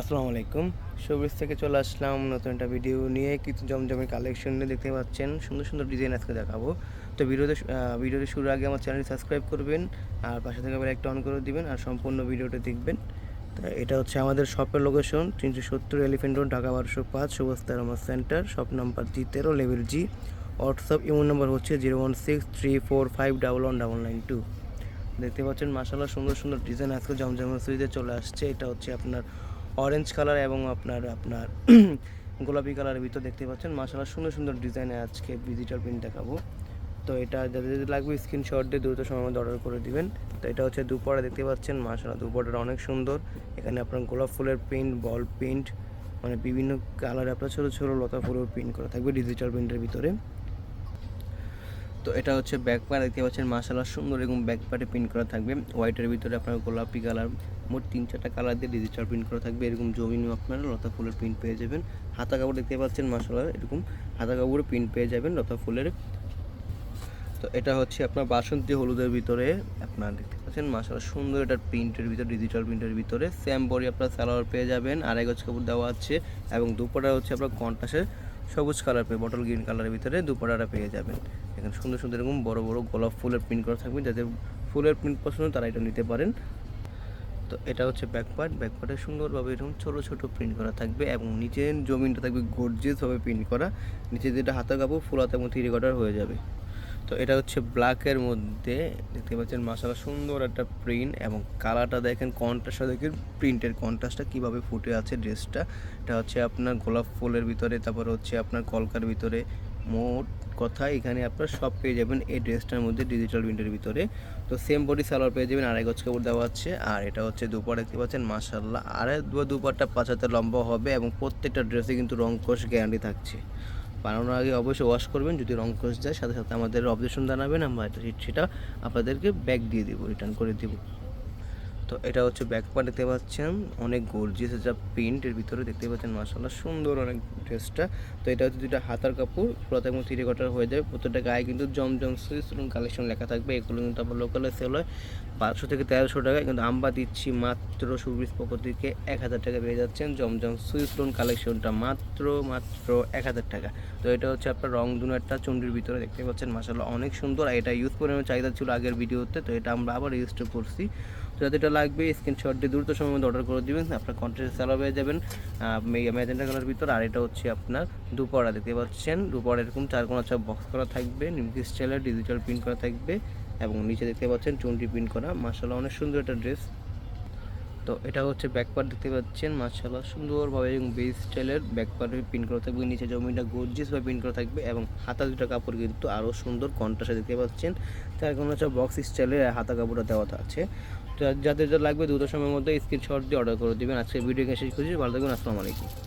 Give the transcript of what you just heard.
আসসালামু আলাইকুম। শোবিস থেকে চলে আসলাম নতুন একটা ভিডিও নিয়ে। কিছু জমজমের কালেকশন নিয়ে দেখতে পাচ্ছেন। সুন্দর সুন্দর ডিজাইন আজকে দেখাবো। তো ভিডিওতে আহ, ভিডিওটি শুরুর আগে আমার চ্যানেলটি সাবস্ক্রাইব করবেন আর পাশে থেকে বেল একটা অন করে দিবেন আর সম্পূর্ণ ভিডিওটা দেখবেন। তো এটা হচ্ছে আমাদের শপের লোকেশন তিনশো সত্তর এলিফেন্ট রোড ঢাকা বারোশো পাঁচ সুবস্তার আমার সেন্টার শপ নাম্বার জি তেরো level G WhatsApp imo number হচ্ছে zero one six three four five double one double nine two দেখতে পাচ্ছেন মাসাল্লাহ সুন্দর সুন্দর ডিজাইন আজকে জমজমের সুইতে চলে আসছে। এটা হচ্ছে আপনার অরেঞ্জ কালার এবং আপনার আপনার গোলাপি কালারের ভিতর দেখতে পাচ্ছেন। মাসাল্লাহ সুন্দর সুন্দর ডিজাইনে আজকে ডিজিটাল প্রিন্ট দেখাবো। তো এটা, যাদের যদি লাগবে স্ক্রিনশট দিয়ে দ্রুত সময় মধ্যে অর্ডার করে দিবেন। তো এটা হচ্ছে দুপড়া দেখতে পাচ্ছেন। মাসাল্লাহ দুপড়াটা অনেক সুন্দর। এখানে আপনার গোলাপ ফুলের প্রিন্ট বল প্রিন্ট মানে বিভিন্ন কালারে আপনার ছোটো ছোটো লতা ফুলের প্রিন্ট করা থাকবে ডিজিটাল প্রিন্টের ভিতরে। তো এটা হচ্ছে ব্যাক পার্ট দেখতে পাচ্ছেন মাসাল্লাহ সুন্দর এবং ব্যাক পার্টে প্রিন্ট করা থাকবে। হোয়াইটের ভিতরে আপনার গোলাপি কালার মোট তিন চারটা কালার দিয়ে ডিজিটাল প্রিন্ট করা থাকবে। এরকম জমিনও আপনারা লতা ফুলের প্রিন্ট পেয়ে যাবেন। হাতা কাপড় দেখতে পাচ্ছেন মাসাল্লাহ এরকম হাতা কাপড়ে প্রিন্ট পেয়ে যাবেন লতা ফুলের। তো এটা হচ্ছে আপনার বাসন্তী হলুদের ভিতরে আপনার দেখতে পাচ্ছেন মাসাল্লাহ সুন্দর এটা প্রিন্টের ভিতরে ডিজিটাল প্রিন্টের ভিতরে। সেম বডি আপনার সালোয়ার পেয়ে যাবেন, আড়াই গজ কাপড় দেওয়া আছে এবং দুপাটা হচ্ছে আপনার কন্টাসের সবুজ কালার পেয়ে বটল গ্রিন কালারের ভিতরে দুপাটাটা পেয়ে যাবেন। এখানে সুন্দর সুন্দর এরকম বড় বড় গোলাপ ফুলের প্রিন্ট করা থাকবে যাদের ফুলের প্রিন্ট পছন্দ তারা এটা নিতে পারেন। তো এটা হচ্ছে ব্যাকপার্ট ব্যাকপার্টে সুন্দরভাবে এরকম ছোটো ছোটো প্রিন্ট করা থাকবে এবং নিচের জমিনটা থাকবে গর্জিয়াসভাবে প্রিন্ট করা। নিচে যেটা হাতা কাপড় ফুল এবং থ্রি কটার হয়ে যাবে। তো এটা হচ্ছে ব্ল্যাকের মধ্যে, দেখতে পাচ্ছেন মাসালা সুন্দর একটা প্রিন্ট এবং কালারটা দেখেন কন্ট্রাস্টটা দেখেন প্রিন্টের কন্ট্রাস্টটা কীভাবে ফুটে আছে ড্রেসটা এটা হচ্ছে আপনার গোলাপ ফুলের ভিতরে, তারপর হচ্ছে আপনার কলকার ভিতরে। মোট কথা এখানে আপনার সব পেয়ে যাবেন এই ড্রেসটার মধ্যে ডিজিটাল প্রিন্টের ভিতরে। তো সেম বডি সালোয়ার পেয়ে যাবেন, আড়াই গজ কাপড় দেওয়া আছে। আর এটা হচ্ছে দুপার দেখতে পাচ্ছেন মাসাল্লাহ আড়াই দুপারটা পাঁচ হাতে লম্বা হবে এবং প্রত্যেকটা ড্রেসে কিন্তু রং কোষ গ্যারান্টি থাকছে। বানানোর আগে অবশ্যই ওয়াশ করবেন। যদি রং কোষ যায়, সাথে সাথে আমাদের অবজেকশন জানাবেন, আমরা সেটা আপনাদেরকে ব্যাক দিয়ে দেবো রিটার্ন করে দেবো। তো এটা হচ্ছে ব্যাক পার্ট দেখতে পাচ্ছেন। অনেক গর্জিয়াস যা প্রিন্টের ভিতরে দেখতে পাচ্ছেন মাসাল্লাহ সুন্দর অনেক ড্রেসটা তো এটা হচ্ছে দুটা হাতার কাপড় প্রথম থ্রি কোয়ার্টার হয়ে যাবে। প্রত্যেকটা গায়ে কিন্তু জমজম সুইস কালেকশন লেখা থাকবে। এগুলো কিন্তু আমার লোকালে সেল হয়। পাঁচশো থেকে তেরোশো টাকা, কিন্তু আমরা দিচ্ছি মাত্র সুবিস পক্ষ থেকে এক হাজার টাকা পেয়ে যাচ্ছেন। জমজম সুইস লোন কালেকশনটা মাত্র মাত্র এক হাজার টাকা। তো এটা হচ্ছে আপনার রং একটা চুন্ডির ভিতরে দেখতে পাচ্ছেন মাসাল্লাহ অনেক সুন্দর। এটা ইউজ পরিমাণে চাহিদা ছিল আগের ভিডিওতে তো এটা আমরা আবার ইউজটা করছি। এটা লাগবে স্ক্রিনশট দিয়ে দ্রুত সময়ের মধ্যে অর্ডার করে দিবেন, আপনার কন্টেন্ট চালা পেয়ে যাবেন। ম্যাজেন্টা কালার ভিতর, আর এটা হচ্ছে আপনার দুপড়া দেখতে পাচ্ছেন? দুপড়া এরকম চার কোনা চার বক্স করা থাকবে, নিমকি স্টাইলের ডিজিটাল প্রিন্ট করা থাকবে, এবং নিচে দেখতে পাচ্ছেন চুনটি প্রিন্ট করা। মার্শাল্লাহ অনেক সুন্দর একটা ড্রেস তো এটা হচ্ছে ব্যাক পার্ট দেখতে পাচ্ছেন? মার্শাল্লাহ সুন্দরভাবে এবং বেস স্টাইলের ব্যাক পার্টে প্রিন্ট করা থাকবে। নিচে জমিটা গর্জিয়াসভাবে প্রিন্ট করা থাকবে, এবং হাতা দুটা কাপড় কিন্তু আরও সুন্দর কন্ট্রাস্টে দেখতে পাচ্ছেন। তার কোনো হচ্ছে বক্স স্টাইলের হাতা কাপড়টা দেওয়া আছে। যাদের যা লাগবে দ্রুত সময়ের মধ্যে স্ক্রিনশট দিয়ে অর্ডার করে দেবেন। আজকে ভিডিও শেষ করছি। ভালো থাকবেন, আসসালামু আলাইকুম।